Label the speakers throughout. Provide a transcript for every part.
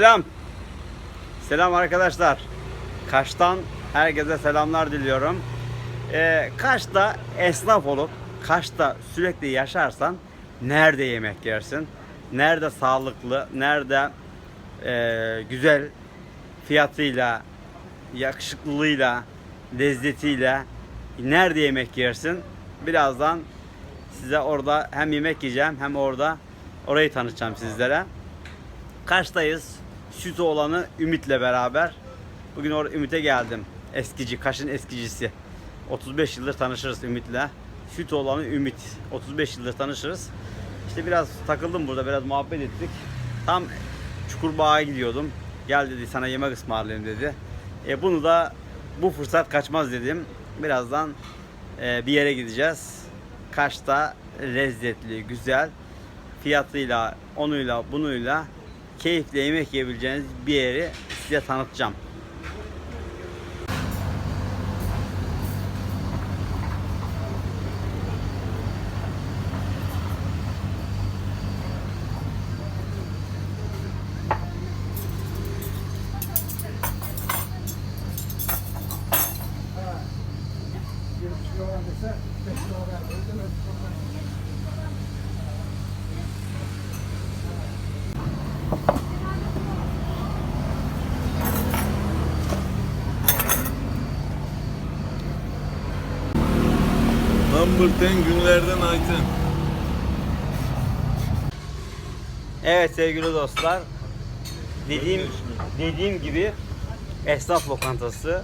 Speaker 1: Selam. Selam arkadaşlar. Kaş'tan herkese selamlar diliyorum. Ee, Kaş'ta esnaf olup Kaş'ta sürekli yaşarsan nerede yemek yersin? Nerede sağlıklı, nerede e, güzel fiyatıyla, yakışıklılığıyla, lezzetiyle nerede yemek yersin? Birazdan size orada hem yemek yiyeceğim hem orada orayı tanıtacağım sizlere. Kaş'tayız. Süt olanı Ümit'le beraber. Bugün orada Ümit'e geldim. Eskici, Kaş'ın eskicisi. 35 yıldır tanışırız Ümit'le. Süt olanı Ümit. 35 yıldır tanışırız. İşte biraz takıldım burada, biraz muhabbet ettik. Tam Çukurbağ'a gidiyordum. Gel dedi sana yemek ısmarlayayım dedi. E bunu da bu fırsat kaçmaz dedim. Birazdan e, bir yere gideceğiz. Kaş'ta lezzetli, güzel fiyatıyla, onuyla, bunuyla keyifle yemek yiyebileceğiniz bir yeri size tanıtacağım.
Speaker 2: 10 günlerden Ayten.
Speaker 1: Evet sevgili dostlar. Dediğim dediğim gibi esnaf lokantası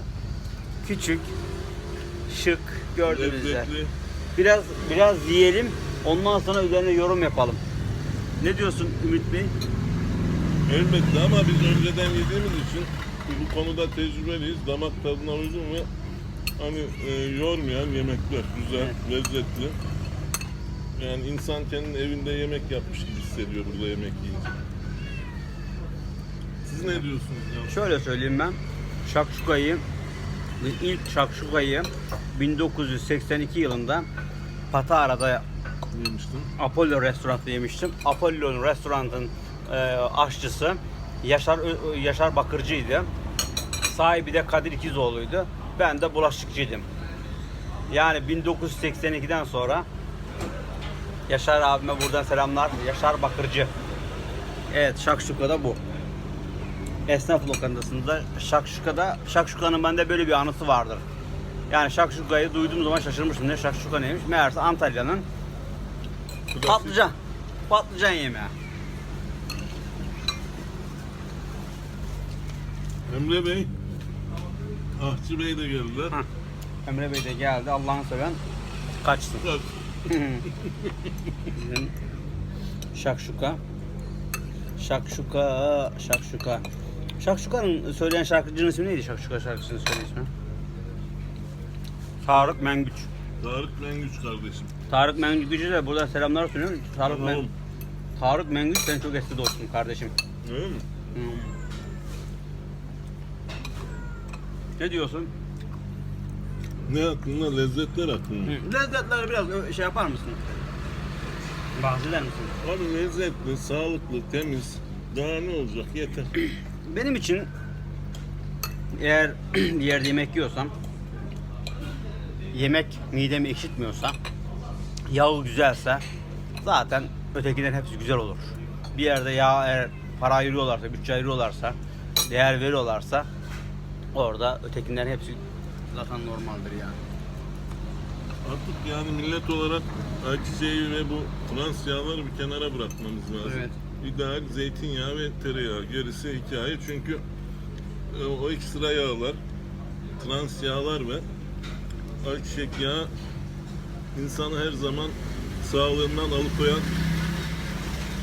Speaker 1: küçük, şık gördüğünüz üzere. Biraz biraz yiyelim. Ondan sonra üzerine yorum yapalım. Ne diyorsun Ümit Bey?
Speaker 2: Elbette ama biz önceden yediğimiz için bu konuda tecrübeliyiz. Damak tadına uygun ve hani e, yormayan yemekler. Güzel, lezzetli. Yani insan kendi evinde yemek yapmış gibi hissediyor burada yemek yiyince. Siz ne diyorsunuz ya?
Speaker 1: Şöyle söyleyeyim ben. Şakşuka'yı ilk Şakşuka'yı 1982 yılında Patara'da
Speaker 2: Yemiştim.
Speaker 1: Apollo restoranda yemiştim. Apollo'nun restoranın e, aşçısı Yaşar Yaşar Bakırcı'ydı. Sahibi de Kadir İkizoğlu'ydu. Ben de bulaşıkçıydım. Yani 1982'den sonra Yaşar abime buradan selamlar. Yaşar Bakırcı. Evet Şakşuka'da bu. Esnaf lokantasında Şakşuka'da Şakşuka'nın bende böyle bir anısı vardır. Yani Şakşuka'yı duyduğum zaman şaşırmıştım. Ne Şakşuka neymiş? Meğerse Antalya'nın Patlıcan. Patlıcan yemeği.
Speaker 2: Emre Bey, Ahçı Bey de geldiler.
Speaker 1: Hah. Emre Bey de geldi. Allah'ını seven kaçsın.
Speaker 2: Bak,
Speaker 1: Bizim Şakşuka. Şakşuka, Şakşuka. Şakşuka'nın söyleyen şarkıcının ismi neydi? Şakşuka şarkısının söyleyen ismi. Tarık Mengüç.
Speaker 2: Tarık Mengüç kardeşim.
Speaker 1: Tarık Mengüç'e de buradan selamlar sunuyorum. Tarık, Men. Tarık Mengüç ben çok eski dostum kardeşim.
Speaker 2: Öyle mi?
Speaker 1: Hmm. Ne diyorsun?
Speaker 2: Ne hakkında? Lezzetler hakkında.
Speaker 1: Lezzetleri biraz şey yapar mısın? Bahseder misin?
Speaker 2: Abi lezzetli, sağlıklı, temiz. Daha ne olacak? Yeter.
Speaker 1: Benim için eğer bir yerde yemek yiyorsam yemek midemi ekşitmiyorsa yağı güzelse zaten ötekilerin hepsi güzel olur. Bir yerde yağ eğer para ayırıyorlarsa, bütçe ayırıyorlarsa, değer veriyorlarsa orada ötekilerin hepsi zaten normaldir yani.
Speaker 2: Artık yani millet olarak ayçiçeği ve bu trans yağları bir kenara bırakmamız lazım.
Speaker 1: Evet.
Speaker 2: İdeal zeytinyağı ve tereyağı. Gerisi hikaye çünkü e, o ekstra yağlar, trans yağlar ve ayçiçek yağı insanı her zaman sağlığından alıkoyan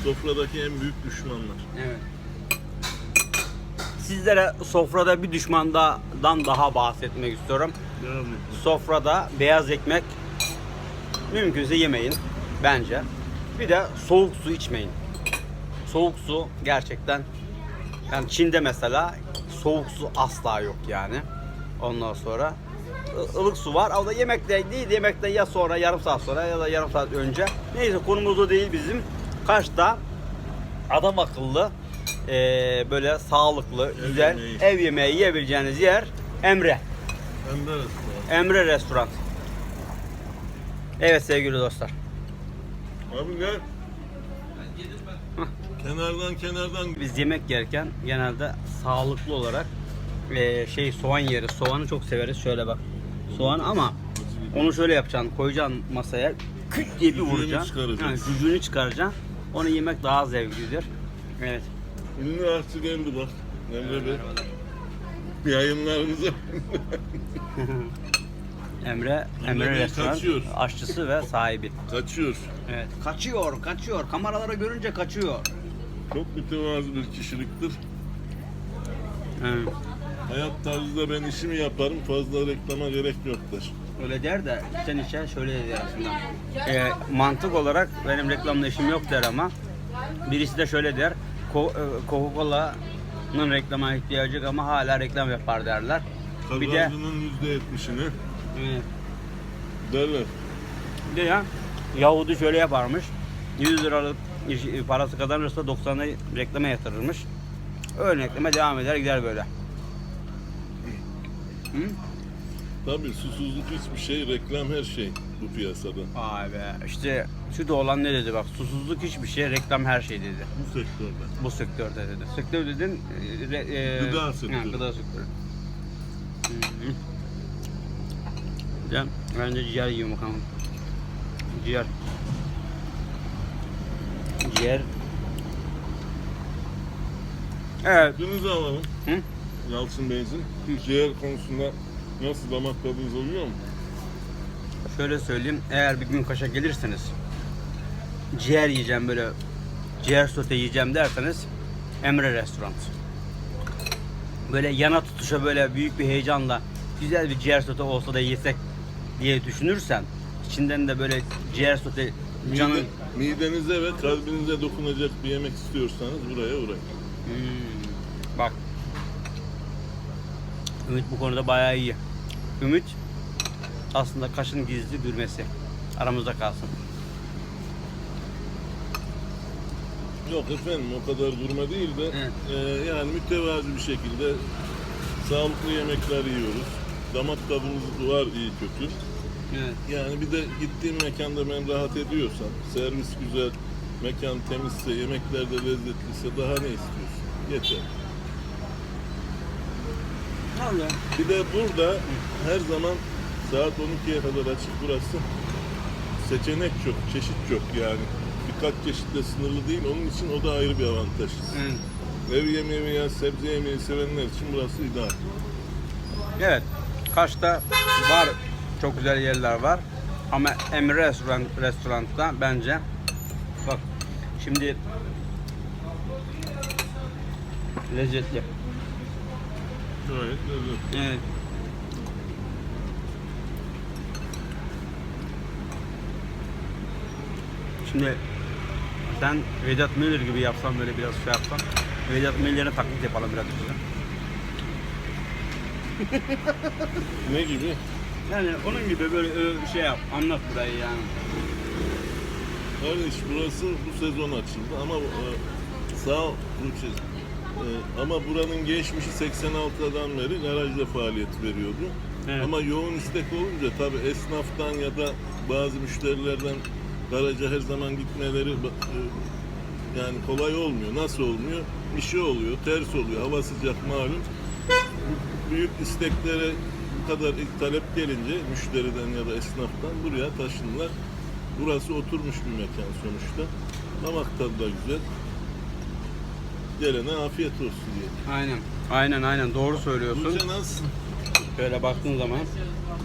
Speaker 2: sofradaki en büyük düşmanlar.
Speaker 1: Evet. Sizlere sofrada bir düşmandan daha bahsetmek istiyorum. Sofrada beyaz ekmek mümkünse yemeyin bence. Bir de soğuk su içmeyin. Soğuk su gerçekten yani Çin'de mesela soğuk su asla yok yani. Ondan sonra ılık su var. O da yemekte değil, yemekte ya sonra yarım saat sonra ya da yarım saat önce. Neyse konumuz o değil bizim. Kaş'ta adam akıllı e, böyle sağlıklı,
Speaker 2: Ev
Speaker 1: güzel
Speaker 2: yemeği.
Speaker 1: ev yemeği yiyebileceğiniz yer Emre.
Speaker 2: Hem de restoran.
Speaker 1: Emre Restoran. Evet sevgili dostlar.
Speaker 2: Abi gel. Kenardan kenardan
Speaker 1: Biz yemek yerken genelde sağlıklı olarak e, şey soğan yeriz. Soğanı çok severiz. Şöyle bak. Soğan ama onu şöyle yapacaksın. Koyacaksın masaya. Küt diye bir
Speaker 2: Cücüğünü
Speaker 1: vuracaksın.
Speaker 2: çıkaracaksın.
Speaker 1: Ha, cücüğünü çıkaracaksın. Onu yemek daha zevklidir. Evet.
Speaker 2: Ünlü aşçı geldi bak. Emre Bey. Yayınlarınıza
Speaker 1: Emre,
Speaker 2: Emre
Speaker 1: Emre
Speaker 2: Bey
Speaker 1: Restoran
Speaker 2: kaçıyor.
Speaker 1: aşçısı ve sahibi.
Speaker 2: kaçıyor.
Speaker 1: Evet. Kaçıyor, kaçıyor. Kameraları görünce kaçıyor.
Speaker 2: Çok mütevazı bir kişiliktir.
Speaker 1: Evet.
Speaker 2: Hayat tarzında ben işimi yaparım fazla reklama gerek yoktur.
Speaker 1: Öyle der de sen içe şöyle der aslında. Ee, mantık olarak benim reklamda işim yok der ama birisi de şöyle der. E, Coca-Cola'nın reklama ihtiyacı yok ama hala reklam yapar derler. Bir de
Speaker 2: Kazancının yüzde yetmişini
Speaker 1: e,
Speaker 2: derler.
Speaker 1: bir de ya Yahudi şöyle yaparmış. 100 liralık iş- parası kazanırsa 90'ı reklama yatırırmış. Öyle reklama devam eder gider böyle. Hı?
Speaker 2: Tabii susuzluk hiçbir şey, reklam her şey bu piyasada.
Speaker 1: Vay be. İşte şu oğlan ne dedi bak. Susuzluk hiçbir şey, reklam her şey dedi.
Speaker 2: Bu sektörde.
Speaker 1: Bu sektörde dedi. Sektör dedin e, re- e,
Speaker 2: Gıda sektörü.
Speaker 1: Gıda sektörü. Hı hı. Ben önce ciğer yiyeyim bakalım. Ciğer. Ciğer. Evet.
Speaker 2: Aklınızı alalım.
Speaker 1: Hı?
Speaker 2: Yalçın Bey'in ciğer konusunda nasıl damak tadınız oluyor mu?
Speaker 1: Şöyle söyleyeyim. Eğer bir gün Kaş'a gelirseniz ciğer yiyeceğim böyle ciğer sote yiyeceğim derseniz Emre Restoran. Böyle yana tutuşa böyle büyük bir heyecanla güzel bir ciğer sote olsa da yesek diye düşünürsen içinden de böyle ciğer sote canın
Speaker 2: Mide, midenize ve kalbinize dokunacak bir yemek istiyorsanız buraya uğrayın.
Speaker 1: Hmm, bak Ümit bu konuda bayağı iyi. Ümit aslında Kaş'ın gizli gürmesi. Aramızda kalsın.
Speaker 2: Yok efendim o kadar durma değil de
Speaker 1: Evet.
Speaker 2: e, yani mütevazi bir şekilde sağlıklı yemekler yiyoruz. Damak tadımız var iyi kötü.
Speaker 1: Evet.
Speaker 2: Yani bir de gittiğim mekanda ben rahat ediyorsam, servis güzel, mekan temizse, yemekler de lezzetliyse daha ne istiyorsun? Yeter.
Speaker 1: Vallahi.
Speaker 2: Bir de burada her zaman saat 12'ye kadar açık burası. Seçenek çok, çeşit çok yani. Birkaç çeşitle sınırlı değil. Onun için o da ayrı bir avantaj.
Speaker 1: Evet.
Speaker 2: Ev yemeği veya sebze yemeği sevenler için burası ideal.
Speaker 1: Evet. Kaş'ta var çok güzel yerler var. Ama Emre Restoran restoranda bence bak şimdi lezzetli.
Speaker 2: Gayet lezzetli.
Speaker 1: Evet. Şimdi sen Vedat Milor gibi yapsan böyle biraz şey yapsan Vedat Milor'a taklit yapalım biraz işte.
Speaker 2: Ne gibi?
Speaker 1: Yani onun gibi böyle ö, şey yap, anlat burayı yani.
Speaker 2: Kardeş burası bu sezon açıldı ama e, sağ ol Tuğçe. E, ama buranın geçmişi 86'dan beri garajda faaliyet veriyordu.
Speaker 1: Evet.
Speaker 2: Ama yoğun istek olunca tabi esnaftan ya da bazı müşterilerden garaja her zaman gitmeleri e, yani kolay olmuyor. Nasıl olmuyor? Bir şey oluyor, ters oluyor, hava sıcak malum. Büyük isteklere bu kadar talep gelince müşteriden ya da esnaftan buraya taşındılar. Burası oturmuş bir mekan sonuçta. Damak tadı da güzel. Gelene afiyet olsun diye.
Speaker 1: Aynen. Aynen aynen doğru söylüyorsun.
Speaker 2: Tuğçe nasılsın?
Speaker 1: Böyle baktığın zaman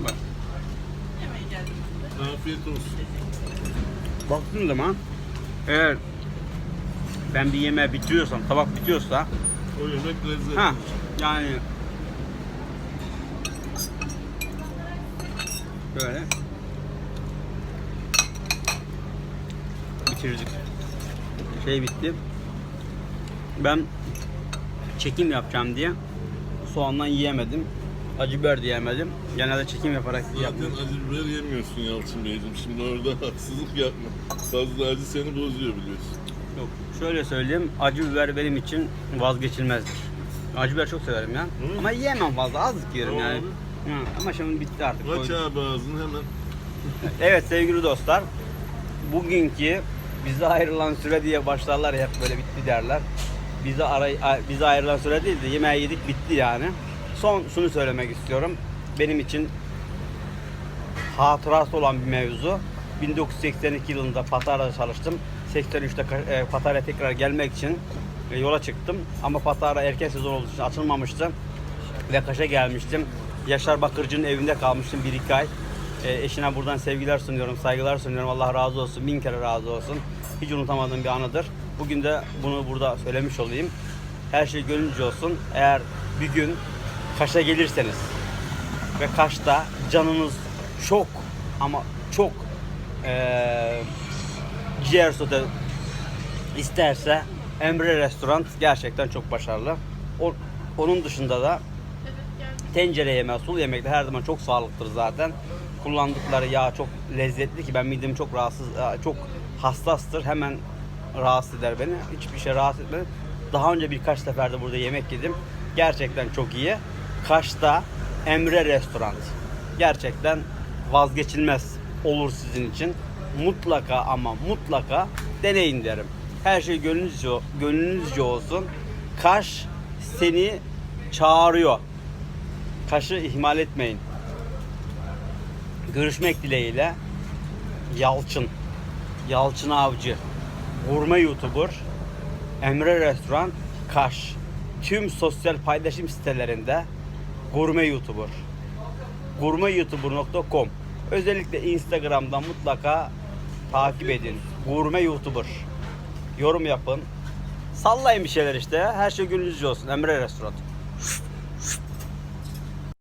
Speaker 1: bak
Speaker 2: Afiyet olsun.
Speaker 1: baktığın zaman eğer ben bir yemeğe bitiriyorsam, tabak bitiyorsa
Speaker 2: O yemek lezzetli.
Speaker 1: ha yani böyle bitirdik. Şey bitti. Ben çekim yapacağım diye soğandan yiyemedim. Acı biber de yemedim. Genelde çekim yaparak
Speaker 2: Zaten
Speaker 1: yapıyorum.
Speaker 2: acı biber yemiyorsun Yalçın Beyciğim. Şimdi orada haksızlık yapma. Fazla acı seni bozuyor biliyorsun.
Speaker 1: Yok Şöyle söyleyeyim, acı biber benim için vazgeçilmezdir. Acı biber çok severim ya.
Speaker 2: Hı.
Speaker 1: Ama yiyemem fazla, az yiyorum
Speaker 2: Tamam
Speaker 1: yani.
Speaker 2: abi.
Speaker 1: Hı, Ama şimdi bitti artık.
Speaker 2: Aç
Speaker 1: Koydum.
Speaker 2: abi ağzını hemen.
Speaker 1: Evet sevgili dostlar, bugünkü bize ayrılan süre diye başlarlar ya, hep böyle bitti derler. Bize, aray, bize ayrılan süre değil de yemeği yedik bitti yani. Son şunu söylemek istiyorum. Benim için hatırası olan bir mevzu. 1982 yılında Patara'da çalıştım. 83'te Ka- e, Patara'ya tekrar gelmek için e, yola çıktım. Ama Patara erken sezon olduğu için açılmamıştı. Ve Kaş'a gelmiştim. Yaşar Bakırcı'nın evinde kalmıştım 1-2 ay. E, eşine buradan sevgiler sunuyorum, saygılar sunuyorum. Allah razı olsun, bin kere razı olsun. Hiç unutamadığım bir anıdır. Bugün de bunu burada söylemiş olayım. Her şey gönlünce olsun. Eğer bir gün Kaş'a gelirseniz, ve Kaş'ta canınız çok ama çok eee ciğer sote isterse Emre Restoran gerçekten çok başarılı. O, onun dışında da tencere yemeği, sulu yemek de her zaman çok sağlıklıdır zaten. Kullandıkları yağ çok lezzetli ki ben midem çok rahatsız, çok hassastır. Hemen rahatsız eder beni. Hiçbir şey rahatsız etmedi. Daha önce birkaç sefer de burada yemek yedim. Gerçekten çok iyi. Kaş'ta Emre Restoran. Gerçekten vazgeçilmez olur sizin için. Mutlaka ama mutlaka deneyin derim. Her şey gönlünüzce, gönlünüzce olsun. Kaş seni çağırıyor. Kaşı ihmal etmeyin. Görüşmek dileğiyle Yalçın, Yalçın Avcı, gurme YouTuber, Emre Restoran, Kaş. Tüm sosyal paylaşım sitelerinde gurme YouTuber. gurmeyoutuber.com Özellikle Instagram'dan mutlaka takip edin. Gurme YouTuber. Yorum yapın. Sallayın bir şeyler işte. Her şey gönlünüzce olsun. Emre Restoran.